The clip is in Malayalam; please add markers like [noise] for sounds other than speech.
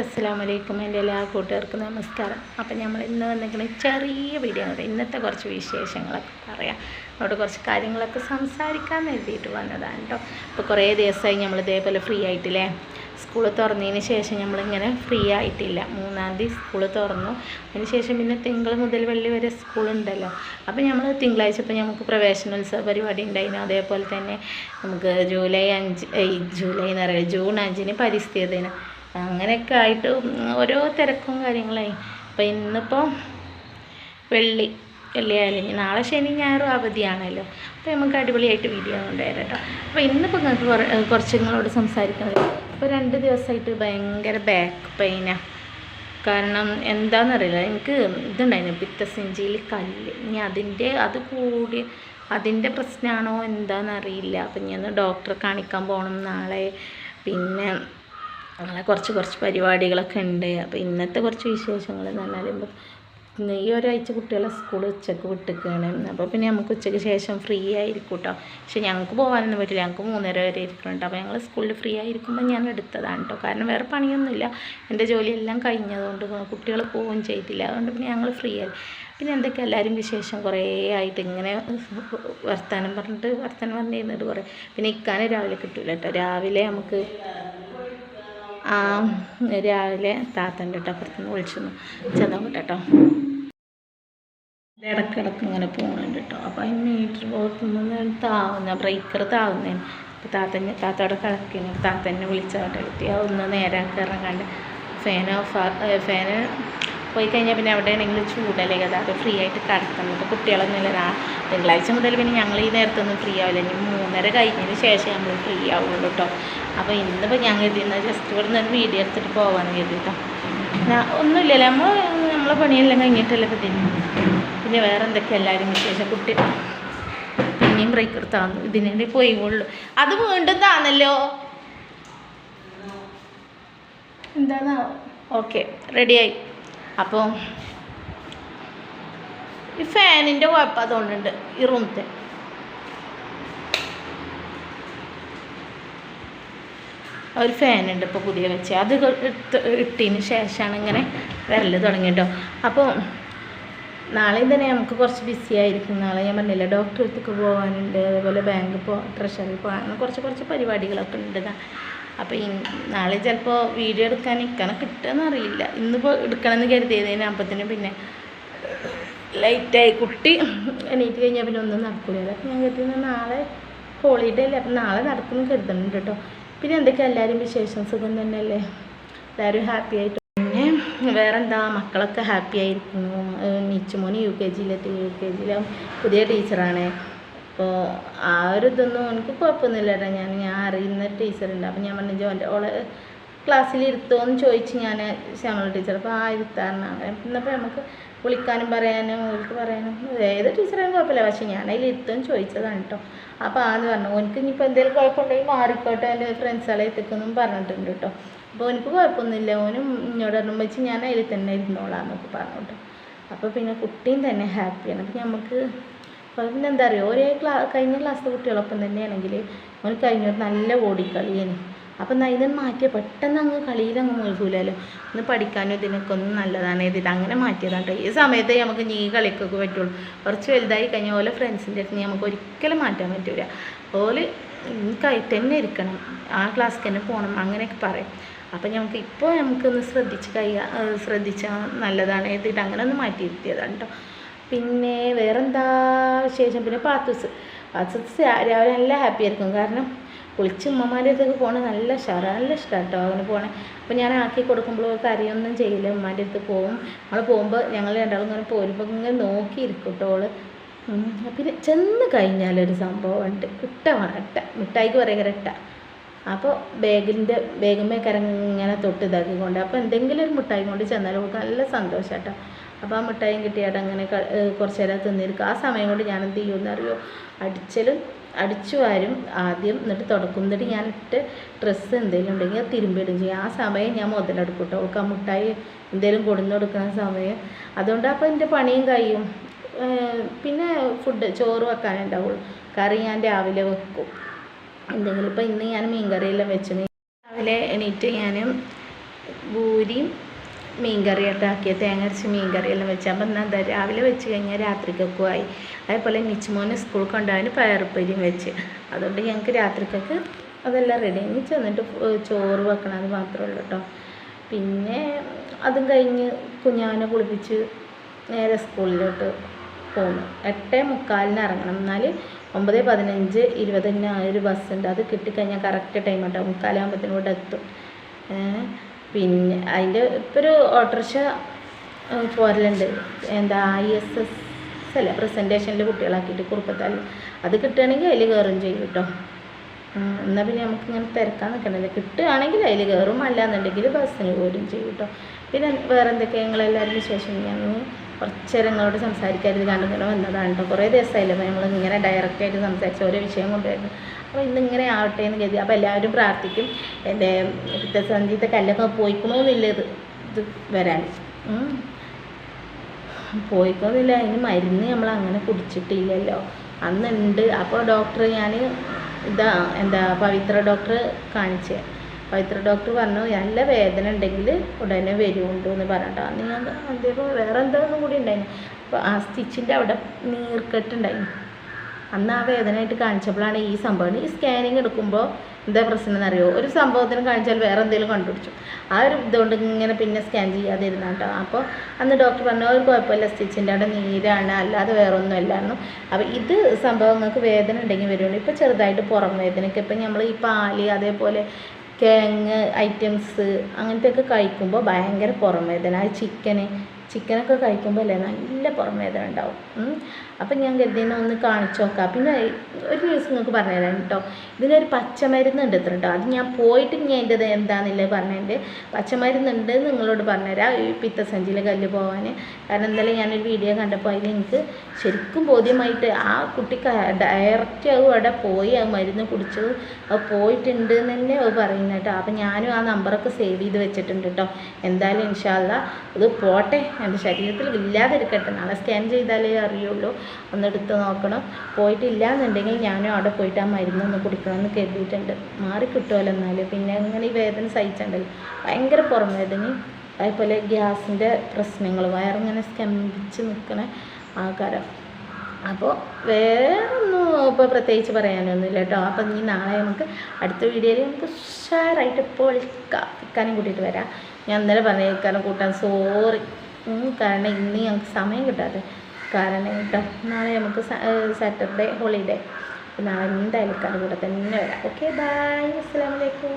അസ്സലാമലൈക്കും എന്റെ എല്ലാ കൂട്ടുകാർക്കും നമസ്കാരം. അപ്പം നമ്മൾ ഇന്ന് വന്നിരിക്കുന്ന ചെറിയ വീഡിയോ ഇന്നത്തെ കുറച്ച് വിശേഷങ്ങളൊക്കെ പറയാം. അവിടെ കുറച്ച് കാര്യങ്ങളൊക്കെ സംസാരിക്കാൻ എഴുതിയിട്ട് വന്നതാണ് കേട്ടോ. ഇപ്പോൾ കുറേ ദിവസമായി നമ്മൾ ഇതേപോലെ ഫ്രീ ആയിട്ടില്ലേ? സ്കൂൾ തുറന്നതിന് ശേഷം നമ്മളിങ്ങനെ ഫ്രീ ആയിട്ടില്ല. മൂന്നാം തീയതി സ്കൂൾ തുറന്നു. അതിന് ശേഷം പിന്നെ തിങ്കൾ മുതൽ വെള്ളി വരെ സ്കൂൾ ഉണ്ടല്ലോ അപ്പോൾ നമ്മൾ തിങ്കളാഴ്ച ഇപ്പോൾ നമുക്ക് പ്രവേശനോത്സവ പരിപാടി ഉണ്ടായിരുന്നു. അതേപോലെ തന്നെ നമുക്ക് ജൂലൈ അഞ്ച് ജൂലൈ എന്ന് പറയുക ജൂൺ അഞ്ചിന് പരിസ്ഥിതി ദിനം. അങ്ങനെയൊക്കെ ആയിട്ട് ഓരോ തിരക്കും കാര്യങ്ങളായി. അപ്പോൾ ഇന്നിപ്പോൾ വെള്ളി വെള്ളിയായാലും നാളെ ശനി ഞായറും അവധിയാണല്ലോ. അപ്പോൾ നമുക്ക് അടിപൊളിയായിട്ട് വീഡിയോ കൊണ്ടുവരാം കേട്ടോ. അപ്പോൾ ഇന്നിപ്പോൾ നിങ്ങൾക്ക് കുറച്ച് നിങ്ങളോട് സംസാരിക്കുന്നത് ഇപ്പോൾ രണ്ട് ദിവസമായിട്ട് ഭയങ്കര ബാക്ക് പെയിനാണ് കാരണം എന്താണെന്നറിയില്ല എനിക്ക് ഇതുണ്ടായിരുന്നു പിത്തസിഞ്ചിയിൽ കല്ല്. ഇനി അതിന്റെ അത് കൂടി അതിന്റെ പ്രശ്നമാണോ എന്താണെന്നറിയില്ല അപ്പം ഞാൻ ഡോക്ടറെ കാണിക്കാൻ പോകണം നാളെ. പിന്നെ അങ്ങനെ കുറച്ച് കുറച്ച് പരിപാടികളൊക്കെ ഉണ്ട്. അപ്പോൾ ഇന്നത്തെ കുറച്ച് വിശേഷങ്ങൾ എന്ന് പറഞ്ഞാൽ ഈ ഒരാഴ്ച കുട്ടികളെ സ്കൂൾ ഉച്ചയ്ക്ക് വിട്ടിക്കുകയാണ് അപ്പോൾ പിന്നെ നമുക്ക് ഉച്ചയ്ക്ക് ശേഷം ഫ്രീ ആയിരിക്കും കേട്ടോ പക്ഷേ ഞങ്ങൾക്ക് പോകാനൊന്നും പറ്റില്ല. ഞങ്ങൾക്ക് മൂന്നര വരെ ഇരിക്കുന്നുണ്ട് അപ്പോൾ ഞങ്ങൾ സ്കൂളിൽ ഫ്രീ ആയിരിക്കുമ്പോൾ ഞാൻ എടുത്തതാണ് കേട്ടോ കാരണം വേറെ പണിയൊന്നുമില്ല. എന്റെ ജോലിയെല്ലാം കഴിഞ്ഞതുകൊണ്ട് കുട്ടികൾ പോവുകയും ചെയ്തില്ല. അതുകൊണ്ട് പിന്നെ ഞങ്ങൾ ഫ്രീ ആയി. പിന്നെ എന്തൊക്കെ എല്ലാവരും വിശേഷം? കുറേ ആയിട്ട് ഇങ്ങനെ വർത്തമാനം പറഞ്ഞിട്ട് വർത്തമാനം പറഞ്ഞിരുന്നിട്ട് കുറേ. പിന്നെ ഇക്കാനും രാവിലെ കിട്ടില്ല കേട്ടോ രാവിലെ നമുക്ക് രാവിലെ താത്തന്റെ കേട്ടോ അപ്പുറത്തുനിന്ന് വിളിച്ചിരുന്നു. ചെന്നോട്ടെ കേട്ടോ ഇടക്കിടക്ക് ഇങ്ങനെ പോകുന്നുണ്ട് കേട്ടോ അപ്പോൾ ഈ മീറ്റർ പുറത്തുനിന്ന് താവുന്ന ബ്രേക്കർ താവുന്നതിന് അപ്പോൾ താത്തന്നെ താത്തയുടെ കിടക്കുന്നു താത്തന്നെ വിളിച്ചാട്ടെ എത്തി. ഒന്ന് നേരാക്കി ഇറങ്ങാണ്ട് ഫാൻ ഓഫ് ഫാന് പോയി കഴിഞ്ഞാൽ പിന്നെ അവിടെ ആണെങ്കിൽ ചൂടല്ലേ കഥ. അത് ഫ്രീ ആയിട്ട് കിടക്കുന്നത് കുട്ടികളൊന്നുമില്ല. ആ തിങ്കളാഴ്ച മുതൽ പിന്നെ ഞങ്ങൾ ഈ നേരത്തൊന്നും ഫ്രീ ആവില്ല. ഇനി മൂന്നര കഴിഞ്ഞതിന് ശേഷം നമ്മൾ ഫ്രീ ആവുള്ളൂ കേട്ടോ അപ്പോൾ ഇന്നിപ്പോൾ ഞങ്ങൾ ഇതിൽ നിന്ന് ജസ്റ്റ് ഇവിടെ നിന്ന് വീഡിയോ എടുത്തിട്ട് പോകാമെന്ന് കരുതി കേട്ടോ ഒന്നുമില്ലല്ലോ? നമ്മൾ നമ്മളെ പണിയെല്ലാം കഴിഞ്ഞിട്ടല്ലേ പറ്റുന്നു പിന്നെ വേറെ എന്തൊക്കെ എല്ലാവരും വിശേഷം? കുട്ടി പിന്നെയും ബ്രേക്ക് എടുത്താന്നു ഇതിനെ പോയി ഉള്ളൂ അത് വീണ്ടും താന്നല്ലോ? എന്താണോ ഓക്കെ റെഡിയായി. അപ്പോൾ ഈ ഫാനിന്റെ കുഴപ്പം അതുകൊണ്ടുണ്ട് ഈ റൂമത്തെ. ഒരു ഫാനുണ്ട് ഇപ്പോൾ പുതിയ വെച്ച്. അത് ഇട്ട് ഇട്ടതിന് ശേഷമാണ് ഇങ്ങനെ വരൽ തുടങ്ങിയിട്ടോ അപ്പോൾ നാളെയും തന്നെ നമുക്ക് കുറച്ച് ബിസി ആയിരിക്കും. നാളെ ഞാൻ പറഞ്ഞില്ല ഡോക്ടറെ അടുത്തേക്ക് പോകാനുണ്ട് അതേപോലെ ബാങ്ക് പോ ട്രഷറി പോകാൻ കുറച്ച് കുറച്ച് പരിപാടികളൊക്കെ ഉണ്ട് അപ്പോൾ നാളെ ചിലപ്പോൾ വീഡിയോ എടുക്കാൻ നിൽക്കണം കിട്ടുമെന്ന് അറിയില്ല. ഇന്നിപ്പോൾ എടുക്കണമെന്ന് കരുതിയതിന്. അപ്പത്തിന് പിന്നെ ലൈറ്റായി കുട്ടി എണീറ്റ് കഴിഞ്ഞാൽ പിന്നെ ഒന്നും നടക്കില്ല അപ്പോൾ ഞാൻ കരുതുന്നത് നാളെ ഹോളിഡേ അല്ലേ? അപ്പം നാളെ നടക്കുമെന്ന് കരുതുന്നുണ്ട് കേട്ടോ പിന്നെ എന്തൊക്കെയാണ് എല്ലാവരും വിശേഷം? സുഖം തന്നെയല്ലേ? എല്ലാവരും ഹാപ്പി ആയിട്ട് [laughs] വേറെന്താ? മക്കളൊക്കെ ഹാപ്പി ആയിരിക്കുന്നു. നീച്ചുമോന് യു കെ ജിയിലെത്തി യു കെ ജിയിലെ പുതിയ ടീച്ചറാണ് അപ്പോൾ ആ ഒരു ഇതൊന്നും എനിക്ക് കുഴപ്പമൊന്നുമില്ല കേട്ടോ. ഞാൻ ഞാൻ അറിയുന്ന ടീച്ചറുണ്ട് അപ്പോൾ ഞാൻ പറഞ്ഞു ജോന്റെ ഓളെ ക്ലാസ്സിൽ എന്ന് ചോദിച്ച് ഞാൻ ശ്യാമള ടീച്ചർ അപ്പോൾ ആ ഇരുത്താറുണ്ട് എന്നപ്പോൾ നമുക്ക് വിളിക്കാനും പറയാനും ഓൾക്ക് പറയാനും. ഏത് ടീച്ചറായാലും കുഴപ്പമില്ല. പക്ഷേ ഞാൻ അതിൽ ഇരുത്തുമെന്ന് ചോദിച്ചതാണ് കേട്ടോ. അപ്പോൾ ആന്ന് പറഞ്ഞു. എനിക്ക് ഇനിയിപ്പോൾ എന്തെങ്കിലും കുഴപ്പമുണ്ടെങ്കിൽ മാറിക്കോട്ടെ. എന്റെ ഫ്രണ്ട്സുകളെ എത്തിക്കുമെന്നും പറഞ്ഞിട്ടുണ്ട് കേട്ടോ. അപ്പോൾ എനിക്ക് കുഴപ്പമൊന്നുമില്ല ഓനും എന്നോട് പറഞ്ഞു വെച്ച് ഞാൻ അതിൽ തന്നെ ഇരുന്നോളാം എന്നൊക്കെ പറഞ്ഞു അപ്പോൾ പിന്നെ കുട്ടിയും തന്നെ ഹാപ്പിയാണ്. അപ്പോൾ നമുക്ക് പിന്നെ എന്താ പറയുക ഒരേ ക്ലാ കഴിഞ്ഞ ക്ലാസ്സിലെ കുട്ടികളൊപ്പം തന്നെയാണെങ്കിൽ ഓന് കഴിഞ്ഞൊരു നല്ല ഓടിക്കളിയാണ് അപ്പം എന്നാൽ ഇതിന് മാറ്റിയ പെട്ടെന്ന് അങ്ങ് കളിയിൽ അങ്ങ് മുഴുകൂലല്ലോ ഒന്ന് പഠിക്കാനും ഇതിനൊക്കെ ഒന്നും നല്ലതാണ് ഇതിൽ അങ്ങനെ മാറ്റിയതാണ് കേട്ടോ ഈ സമയത്തേ നമുക്ക് നീ കളിക്കൊക്കെ പറ്റുള്ളൂ. കുറച്ച് വലുതായി കഴിഞ്ഞാൽ ഓലെ ഫ്രണ്ട്സിന്റെ അടുത്ത് നമുക്ക് ഒരിക്കലും മാറ്റാൻ പറ്റില്ല ഓൽ കൈ തന്നെ ഇരിക്കണം. ആ ക്ലാസ്സിൽ തന്നെ പോകണം അങ്ങനെയൊക്കെ പറയും. അപ്പം നമുക്ക് ഇപ്പോൾ നമുക്കൊന്ന് ശ്രദ്ധിച്ച് കഴിയാ ശ്രദ്ധിച്ചാൽ നല്ലതാണ് എന്നിട്ട് അങ്ങനെ ഒന്ന് മാറ്റി ഇരുത്തിയതാണ് കേട്ടോ പിന്നെ വേറെന്താ വിശേഷം? പിന്നെ പാത്തൂസ് പാത്തൂസ് രാവിലെ നല്ല ഹാപ്പി ആയിരിക്കും. കാരണം കുളിച്ച് ഉമ്മമാരുടെ അടുത്തേക്ക് പോകണത് നല്ല ഇഷ്ടമാണ് നല്ല ഇഷ്ടമാണ് കേട്ടോ അങ്ങനെ പോകണേ അപ്പോൾ ഞാൻ ആക്കി കൊടുക്കുമ്പോൾ കറിയൊന്നും ചെയ്യില്ല. ഉമ്മാന്റെ അടുത്ത് പോകും നമ്മൾ പോകുമ്പോൾ ഞങ്ങൾ രണ്ടാളും ഇങ്ങനെ പോരുമ്പോൾ ഇങ്ങനെ നോക്കിയിരിക്കും കേട്ടോ ഓൾ. പിന്നെ ചെന്ന് കഴിഞ്ഞാലൊരു സംഭവമുണ്ട് ഇട്ട വേണം. ഇട്ട മിഠായിക്ക് പറയുക ഇട്ട അപ്പോൾ ബാഗിന്റെ ബാഗുമേ കരങ്ങനെ തൊട്ട് ഇതാക്കിക്കൊണ്ട് അപ്പോൾ എന്തെങ്കിലും ഒരു മിഠായി കൊണ്ട് ചെന്നാൽ നമുക്ക് നല്ല സന്തോഷം കേട്ടോ അപ്പോൾ ആ മിഠായിയും കിട്ടിയാട്ട് അങ്ങനെ കുറച്ച് നേരം തിന്നിരിക്കും. ആ സമയം കൊണ്ട് ഞാൻ എന്ത് ചെയ്യുമെന്ന് അറിയോ അടിച്ചലും അടിച്ചു വാരും ആദ്യം എന്നിട്ട് തുടക്കും. എന്നിട്ട് ഞാൻ ഇട്ട് ഡ്രസ്സ് എന്തെങ്കിലും ഉണ്ടെങ്കിൽ അത് തിരുമ്പിടും ചെയ്യും. ആ സമയം ഞാൻ മുതലെടുക്കും കേട്ടോ അവൾക്ക് ആ മിഠായി എന്തെങ്കിലും കൊടുന്നു കൊടുക്കുന്ന സമയം. അതുകൊണ്ട് അപ്പോൾ എന്റെ പണിയും കഴിയും. പിന്നെ ഫുഡ് ചോറ് വെക്കാനുണ്ടാവുള്ളൂ കറി ഞാൻ രാവിലെ വെക്കും. എന്തെങ്കിലും. ഇപ്പം ഇന്ന് ഞാൻ മീൻകറിയെല്ലാം വെച്ചു രാവിലെ എണീറ്റ് ഞാൻ പൂരിയും മീൻ കറിയൊക്കെ ആക്കിയ തേങ്ങ അരച്ച് മീൻകറിയെല്ലാം വെച്ചു. അപ്പം എന്നാൽ എന്താ രാവിലെ വെച്ച് കഴിഞ്ഞാൽ രാത്രിക്കൊക്കെ ആയി. അതേപോലെ നിച്ചുമോനെ സ്കൂൾ കൊണ്ടുപോകാൻ പയറുപ്പരിയും വെച്ച്. അതുകൊണ്ട് ഞങ്ങൾക്ക് രാത്രിക്കൊക്കെ അതെല്ലാം റെഡി ഇനി ചെന്നിട്ട് ചോറ് വെക്കണം മാത്രമേ ഉള്ളൂ കേട്ടോ. പിന്നെ അതും കഴിഞ്ഞ് കുഞ്ഞാവിനെ കുളിപ്പിച്ച് നേരെ സ്കൂളിലോട്ട് പോന്നു. എട്ടേ മുക്കാലിന് ഇറങ്ങണം. എന്നാൽ ഒമ്പത് പതിനഞ്ച് ഇരുപതിന് ഒരു ബസ്സുണ്ട് അത് കിട്ടിക്കഴിഞ്ഞാൽ കറക്റ്റ് ടൈം ഉണ്ടാവും മുക്കാലാകുമ്പോഴത്തേനും ഇവിടെ എത്തും. പിന്നെ അതിന്റെ ഇപ്പോൾ ഒരു ഓട്ടോറിക്ഷ പോരലുണ്ട്. എന്താ ഐ എസ് എസ് അല്ല? പ്രസന്റേഷനിൽ കുട്ടികളാക്കിയിട്ട് കുറുപ്പത്താൽ അത് കിട്ടുകയാണെങ്കിൽ അതിൽ കയറും ചെയ്യും കേട്ടോ എന്നാൽ പിന്നെ നമുക്ക് ഇങ്ങനെ തിരക്കാൻ നിൽക്കണ്ടല്ലോ. കിട്ടുകയാണെങ്കിൽ അതിൽ കയറും. അല്ലാന്നുണ്ടെങ്കിൽ ബസ്സിന് പോരും ചെയ്യും കേട്ടോ പിന്നെ വേറെ എന്തൊക്കെയാണ് നിങ്ങളെല്ലാവരും വിശേഷം ഞാൻ കുറച്ച് നേരം നിങ്ങളോട് വന്നതാണ് കേട്ടോ കുറേ ദിവസമായില്ലേ അപ്പോൾ നമ്മൾ ഇങ്ങനെ ഡയറക്റ്റായിട്ട് സംസാരിച്ച ഓരോ വിഷയം കൊണ്ടുവരുന്നു. അപ്പോൾ ഇന്നിങ്ങനെ ആവട്ടെ എന്ന് കരുതി. അപ്പോൾ എല്ലാവരും പ്രാർത്ഥിക്കും. എന്റെ പിത്തസന്ധിത്തെ കല്ലൊക്കെ പോയിക്കണമെന്നില്ല ഇത്. ഇത് വരാൻ. പോയിക്കണമെന്നില്ല അതിന് മരുന്ന് നമ്മൾ അങ്ങനെ കുടിച്ചിട്ടില്ലല്ലോ. അന്നുണ്ട്. അപ്പോൾ ഡോക്ടർ ഞാൻ ഇതാ എന്താ പവിത്ര ഡോക്ടർ കാണിച്ചേ. പവിത്ര ഡോക്ടർ പറഞ്ഞു നല്ല വേദന ഉണ്ടെങ്കിൽ ഉടനെ വരുമുണ്ട് എന്ന് പറഞ്ഞിട്ടോ. അന്ന് ഞാൻ അതേപോലെ വേറെ എന്തോന്നും കൂടി ഉണ്ടായിരുന്നു അപ്പോൾ ആ സ്റ്റിച്ചിന്റെ അവിടെ നീർക്കെട്ടുണ്ടായിരുന്നു അന്ന് ആ വേദനയായിട്ട് കാണിച്ചപ്പോഴാണ് ഈ സംഭവം. ഈ സ്കാനിങ് എടുക്കുമ്പോൾ എന്താ പ്രശ്നം എന്നറിയോ? ഒരു സംഭവത്തിന് കാണിച്ചാൽ വേറെ എന്തെങ്കിലും കണ്ടുപിടിച്ചു. ആ ഒരു ഇതുകൊണ്ട് ഇങ്ങനെ പിന്നെ സ്കാൻ ചെയ്യാതെ ഇരുന്ന കേട്ടോ അപ്പോൾ അന്ന് ഡോക്ടർ പറഞ്ഞു ഒരു കുഴപ്പമില്ല സ്റ്റിച്ചിന്റെ അവിടെ നീരാണ്. അല്ലാതെ വേറെ ഒന്നും അല്ലായിരുന്നു അപ്പോൾ ഇത് സംഭവം നിങ്ങൾക്ക് വേദന ഉണ്ടെങ്കിൽ വരുള്ളൂ ഇപ്പോൾ ചെറുതായിട്ട് പുറം വേദനയ്ക്ക്. ഇപ്പം നമ്മൾ ഈ പാൽ അതേപോലെ കിഴങ്ങ് ഐറ്റംസ് അങ്ങനത്തെയൊക്കെ കഴിക്കുമ്പോൾ ഭയങ്കര പുറം വേദന. അത് ചിക്കന് ചിക്കനൊക്കെ കഴിക്കുമ്പോൾ അല്ലേ നല്ല പുറം വേദന ഉണ്ടാവും. അപ്പം ഞാൻ കരുതിനെ ഒന്ന് കാണിച്ചു നോക്കാം. പിന്നെ ഒരു ന്യൂസ് നിങ്ങൾക്ക് പറഞ്ഞുതരാം കേട്ടോ. ഇതിനൊരു പച്ചമരുന്ന് ഉണ്ട് ഇത്ര കേട്ടോ. അത് ഞാൻ പോയിട്ട് ഞാൻ എന്റെ എന്താണെന്നില്ല പറഞ്ഞതിന്റെ പച്ചമരുന്നുണ്ട് നിങ്ങളോട് പറഞ്ഞുതരാം. ഈ പിത്തസഞ്ചിയിലെ കല്ല് പോകാൻ കാരണം എന്തായാലും ഞാനൊരു വീഡിയോ കണ്ടപ്പോൾ അതിൽ എനിക്ക് ശരിക്കും ബോധ്യമായിട്ട് ആ കുട്ടി ഡയറക്റ്റ് അവിടെ പോയി ആ മരുന്ന് കുടിച്ചത് അത് പോയിട്ടുണ്ട് എന്ന് തന്നെ പറയുന്നത് കേട്ടോ. അപ്പം ഞാനും ആ നമ്പറൊക്കെ സേവ് ചെയ്ത് വെച്ചിട്ടുണ്ട് കേട്ടോ. എന്തായാലും ഇൻഷാല്ല ഇത് പോട്ടെ. എന്റെ ശരീരത്തിൽ ഇല്ലാതിരിക്കട്ടെ. നാളെ സ്കാൻ ചെയ്താലേ അറിയുള്ളൂ. ഒന്ന് എടുത്ത് നോക്കണം. പോയിട്ടില്ല എന്നുണ്ടെങ്കിൽ ഞാനും അവിടെ പോയിട്ട് ആ മരുന്ന് ഒന്ന് കുടിക്കണമെന്ന് കരുതിയിട്ടുണ്ട്. മാറി കിട്ടുമല്ലോ പിന്നെ ഇങ്ങനെ ഈ വേദന സഹിച്ചിട്ടുണ്ടല്ലോ ഭയങ്കര പുറം വേദനയും അതേപോലെ ഗ്യാസിന്റെ പ്രശ്നങ്ങൾ വയറിങ്ങനെ സ്കംഭിച്ച് നിൽക്കണ ആൾക്കാരാണ് അപ്പോൾ വേറെ ഒന്നും ഇപ്പോൾ പ്രത്യേകിച്ച് പറയാനൊന്നുമില്ല കേട്ടോ. അപ്പം ഇനി നാളെ നമുക്ക് അടുത്ത വീഡിയോയിൽ നമുക്ക് ഉഷാറായിട്ട് പൊളിക്കാം ഇക്കാനും കൂട്ടിയിട്ട് വരാം. ഞാൻ ഇന്നലെ പറഞ്ഞ കൂട്ടാൻ സോറി കാരണം ഇന്ന് ഞങ്ങൾക്ക് സമയം കിട്ടാതെ കാരണം കേട്ടോ നാളെ നമുക്ക് സാറ്റർഡേ ഹോളിഡേ. നാളെ എന്തായാലും കൂടെ തന്നെ വരാം. Okay bye. അസ്സാം വലൈക്കും